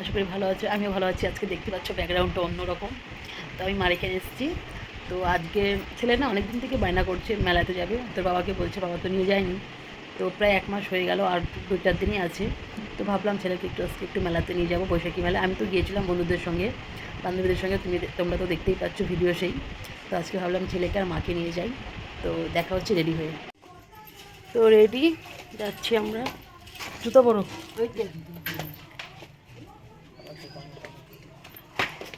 আশা করি ভালো আছো। আমিও ভালো আছি। আজকে দেখতে পাচ্ছ ব্যাকগ্রাউন্ডটা অন্যরকম। তো আমি মার এখানে এসেছি। তো আজকে ছেলে না অনেক দিন থেকে বায়না করছে, মেলাতে যাবে। তোর বাবাকে বলছে, বাবা তো নিয়ে যায়নি। তো প্রায় এক মাস হয়ে গেল, আর দু, চার দিনই আছে। তো ভাবলাম ছেলেকে একটু আজকে একটু মেলাতে নিয়ে যাব, বৈশাখী মেলা আমি তো গিয়েছিলাম বন্ধুদের সঙ্গে, বান্ধবীদের সঙ্গে। তুমি তোমরা তো দেখতেই পাচ্ছ ভিডিও সেই। তো আজকে ভাবলাম ছেলেকে আর মাকে নিয়ে যাই। তো দেখা হচ্ছে রেডি হয়ে। তো রেডি যাচ্ছি আমরা। জুতো বড়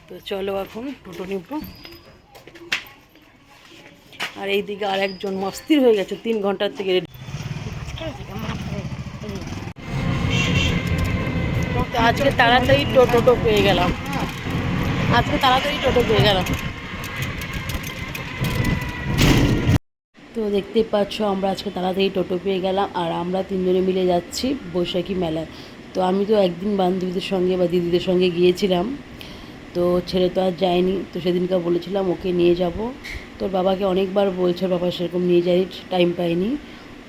তো চলো এখন টোটো নিব। আর এইদিকে আর একজন মস্তির হয়ে গেছে, তিন ঘণ্টার থেকে আজকে তাড়াতাড়ি টোটো পেয়ে গেলাম। আজকে তাড়াতাড়ি টোটো পেয়ে গেলাম। তো দেখতেই পাচ্ছ, আমরা আজকে তাড়াতাড়ি টোটো পেয়ে গেলাম আর আমরা তিনজনে মিলে যাচ্ছি বৈশাখী মেলায়। তো আমি তো একদিন বান্ধবীদের সঙ্গে বা দিদিদের সঙ্গে গিয়েছিলাম। তো ছেলে তো আর যায়নি, তো সেদিনকে বলেছিলাম ওকে নিয়ে যাব। তোর বাবাকে অনেকবার বলছে, বাবা সেরকম নিয়ে যাই টাইম পায়নি।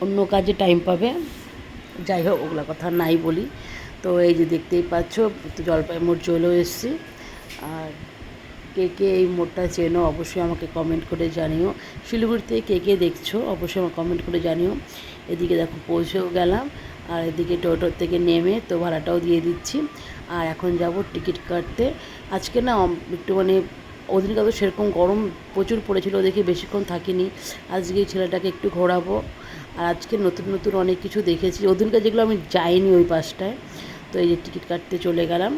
অন্য কাজে টাইম পাবে। যাই হোক, ওগুলো কথা নাই বলি। তো এই যে দেখতেই পাচ্ছ, তো জলপাই মোড় চলেও এসেছি। আর কে কে এই মোড়টা চেনো, অবশ্যই আমাকে কমেন্ট করে জানিও। শিলিগুড়িতে কে কে দেখছ, অবশ্যই আমাকে কমেন্ট করে জানিও। এদিকে দেখো, পৌঁছেও গেলাম। আর এদিকে টোটোর থেকে নেমে তো ভাড়াটাও দিয়ে দিচ্ছি। আর এখন যাব টিকিট কাটতে। আজকে না একটু মানে ওদিনকে তো সেরকম গরম প্রচুর পড়েছিল, দেখে বেশিক্ষণ থাকিনি। আজকে এই ছেলেটাকে একটু ঘোরাবো। আর আজকে নতুন নতুন অনেক কিছু দেখেছি। ওদিনকে যেগুলো আমি যাইনি ওই পাশটায় তো এই যে টিকিট কাটতে চলে গেলাম।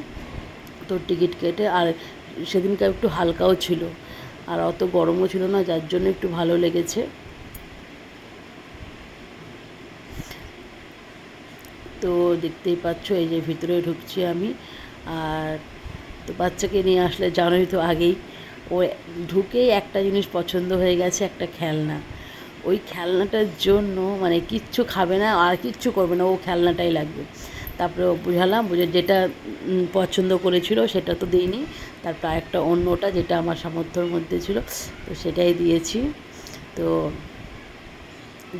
তো টিকিট কেটে, আর সেদিনকে একটু হালকাও ছিল। আর অত গরমও ছিল না, যার জন্য একটু ভালো লেগেছে। তো দেখতেই পাচ্ছ, এই যে ভিতরে ঢুকছি আমি। আর তো বাচ্চাকে নিয়ে আসলে জানোই তো আগেই, ও ঢুকেই একটা জিনিস পছন্দ হয়ে গেছে, একটা খেলনা। ওই খেলনাটার জন্য মানে কিচ্ছু খাবে না, আর কিচ্ছু করবে না, ও খেলনাটাই লাগবে। তারপরে ও বুঝালাম, বুঝে যেটা পছন্দ করেছিল সেটা তো দিইনি। তারপর একটা অন্যটা যেটা আমার সামর্থ্যের মধ্যে ছিল, তো সেটাই দিয়েছি। তো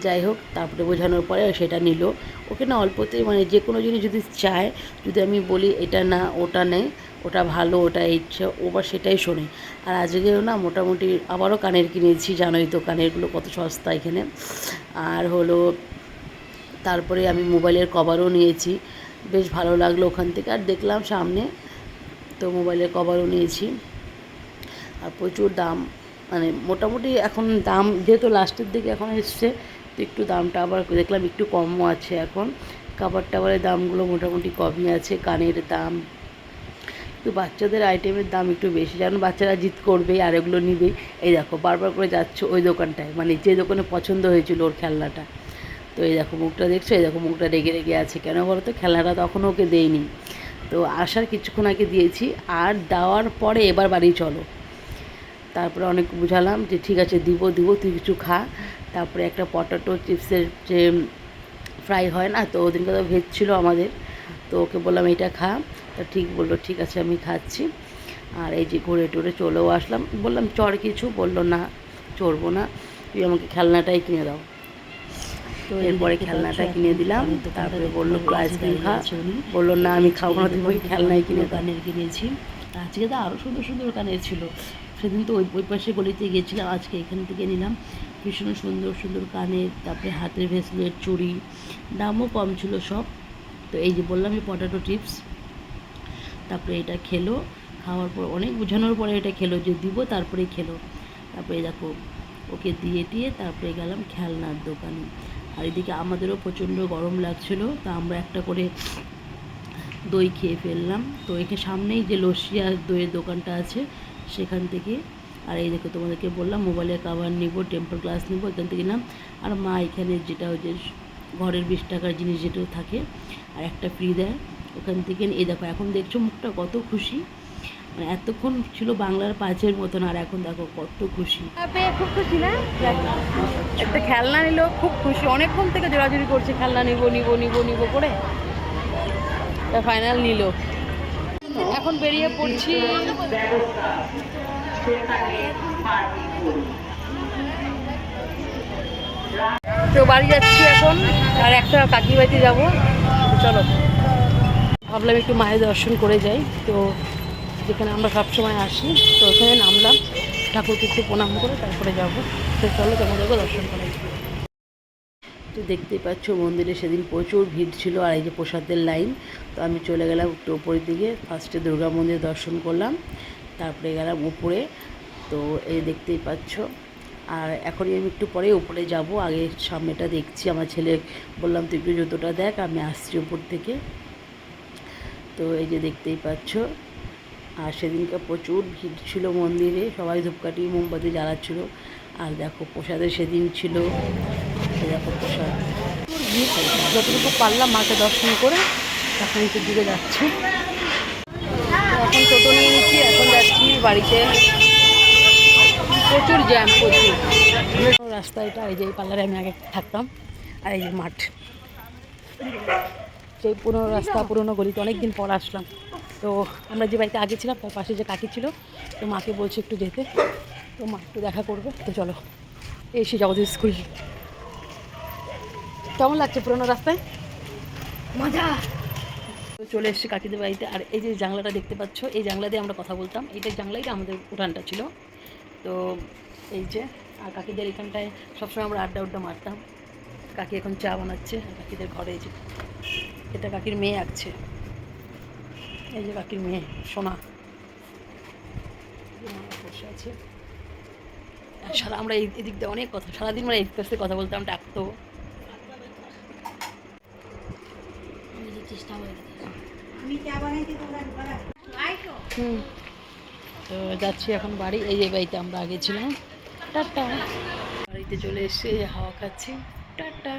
যাই হোক, তারপরে বোঝানোর পরে সেটা নিল। ওকে না অল্পতেই মানে যে কোনো জিনিস যদি চায়, যদি আমি বলি এটা না, ওটা নেই ওটা ভালো, ওটা ইচ্ছে, ও বা সেটাই শোনে। আর আজকেও না মোটামুটি আবারও কানের কিনেছি, জানোই তো কানেরগুলো কত সস্তা এখানে। আর হলো, তারপরে আমি মোবাইলের কভারও নিয়েছি। বেশ ভালো লাগল ওখান থেকে। আর দেখলাম সামনে তো মোবাইলের কভারও নিয়েছি। আর প্রচুর দাম মানে মোটামুটি এখন দাম যেহেতু লাস্টের দিকে এখন এসছে তো একটু দামটা আবার দেখলাম একটু কমও আছে এখন। কাবার টাবারের দামগুলো মোটামুটি কমই আছে, কানের দাম। তো বাচ্চাদের আইটেমের দাম একটু বেশি যেন বাচ্চারা জিত করবে আর এগুলো নিবে। এই দেখো, বারবার করে যাচ্ছে ওই দোকানটায় মানে যে দোকানে পছন্দ হয়েছিল ওর খেলনাটা। তো এই দেখো, মুখটা দেখছ? এই দেখো, মুখটা রেগে রেগে আছে। কেন বলো তো খেলনাটা তখন ওকে দেয়নি। তো আসার কিছুক্ষণ আগে দিয়েছি, আর দেওয়ার পরে এবার বাড়ি চলো। তারপরে অনেক বুঝালাম যে ঠিক আছে, দিব দিব, তুই কিছু খা। তারপরে একটা পটাটো চিপসের যে ফ্রাই হয় না তো ওদিনকে তো ভেজ ছিল আমাদের তো ওকে বললাম এটা খা। তা ঠিক বলল ঠিক আছে আমি খাচ্ছি। আর এই যে ঘুরে টুরে চলেও আসলাম। বললাম চড় কিছু? বলল না চড়বো না। তুই আমাকে খেলনাটাই কিনে দাও। তো এরপরে খেলনাটা কিনে দিলাম। তারপরে বলল আইসক্রিম খা। বলল না আমি খাব না তুমি ওই খেলনাই কিনে কানের কিনেছি। আজকে তো আরও সুন্দর সুন্দর কানের ছিল। সেদিন তো ওই ওই পাশে গলিতে গিয়েছিলাম আজকে এখান থেকে নিলাম। ভীষণ সুন্দর সুন্দর কানের, তারপরে হাতের ভেসলেট চুড়ি, দামও কম ছিল সব। তো এই যে বললাম এই পটাটো টিপস তারপরে এটা খেলো, খাওয়ার পর অনেক বোঝানোর পরে এটা খেলো যে দিব, তারপরে খেলো। তারপরে দেখো, ওকে দিয়ে দিয়ে তারপরে গেলাম খেলনার দোকানে। আর এদিকে আমাদেরও প্রচণ্ড গরম লাগছিল, তা আমরা একটা করে দই খেয়ে ফেললাম। তো এখানে সামনেই যে লস্যি দইয়ের দোকানটা আছে, সেখান থেকে আর এই দেখো তোমাদেরকে বললাম মোবাইলের কাভার নিব টেম্পার গ্লাস নিব, এখান থেকে নিলাম। আর মা এখানে যেটা ওই যে ঘরের বিশ টাকার জিনিস যেটা থাকে, আর একটা ফ্রি দেয়। ওখান থেকে এই দেখো, এখন দেখছ মুখটা কত খুশি। মানে এতক্ষণ ছিল বাংলার পাঁচের মতন, আর এখন দেখো কত খুশি। খুব খুশি না? একটা খেলনা নিল, খুব খুশি। অনেকক্ষণ থেকে জোরাজুরি করছে, খেলনা নিব নিব নিব নিব করে। ফাইনাল নিল। এখন বেরিয়ে পড়ছি। তো বাড়ি যাচ্ছি এখন, আর একটা কাকি বাড়িতে যাব। চলো। ভাবলাম একটু মায়ের দর্শন করে যাই। তো যেখানে আমরা সবসময় আসি, তো ওখানে নামলাম। ঠাকুরকে একটু প্রণাম করে তারপরে যাব। তো চলো তোমাদেরকে দর্শন করাই। তো দেখতেই পাচ্ছ, মন্দিরে সেদিন প্রচুর ভিড় ছিল আর এই যে প্রসাদের লাইন। তো আমি চলে গেলাম একটু উপরের দিকে ফার্স্টে দুর্গা মন্দির দর্শন করলাম, তারপরে গেলাম উপরে। তো এই দেখতেই পাচ্ছ। আর এখনই আমি একটু পরে উপরে যাব, আগে সামনেটা দেখছি। আমার ছেলে বললাম, তুই একটু জুতোটা দেখ, আমি আসছি উপর থেকে। তো এই যে দেখতেই পাচ্ছ। আর সেদিনকে প্রচুর ভিড় ছিল মন্দিরে, সবাই ধূপকাঠি, মোমবাতি জ্বালাচ্ছিল। আর দেখো প্রসাদের সেদিন ছিল এই যতটুকু পারলাম মাকে দর্শন করে এখন একটু দিকে যাচ্ছি। এখন টোটো নিয়ে নিচ্ছি, এখন যাচ্ছি বাড়িতে। প্রচুর জ্যাম, প্রচুর। রাস্তা এটা, এই যে এই পার্লারে আমি আগে থাকতাম, আর এই যে মাঠ। সেই পুরনো রাস্তা, পুরনো গলিতে অনেক দিন পর আসলাম। তো আমরা যে বাড়িতে আগে ছিলাম, তার পাশে যে কাকি ছিল, তো মাকে বলছে একটু যেতে। তো মা একটু দেখা করবে, তো চলো। এসে জগদীশ স্কুল। কেমন লাগছে পুরনো রাস্তায়? মজা। চলে এসেছি কাকিদের বাড়িতে। আর এই যে জানলাটা দেখতে পাচ্ছ, এই জানলা দিয়ে আমরা কথা বলতাম। এইটা জানলাই আমাদের উঠানটা ছিল। তো এই যে, আর কাকিদের এখানটায় সবসময় আমরা আড্ডা উড্ডা মারতাম। কাকি এখন চা বানাচ্ছে, আর কাকিদের ঘরে এই যে, এটা কাকির মেয়ে আঁকছে। এই যে কাকির মেয়ে, সোনা। বসে আছে। সারা আমরা এই এদিক দিয়ে অনেক কথা, সারাদিন মানে এই কথা বলতাম, ডাকতো চেষ্টা করে তো যাচ্ছি এখন বাড়ি। এই যে বাড়িতে আমরা আগে ছিলাম। টাটা। বাড়িতে চলে এসে হাওয়া খাচ্ছি। টাটা।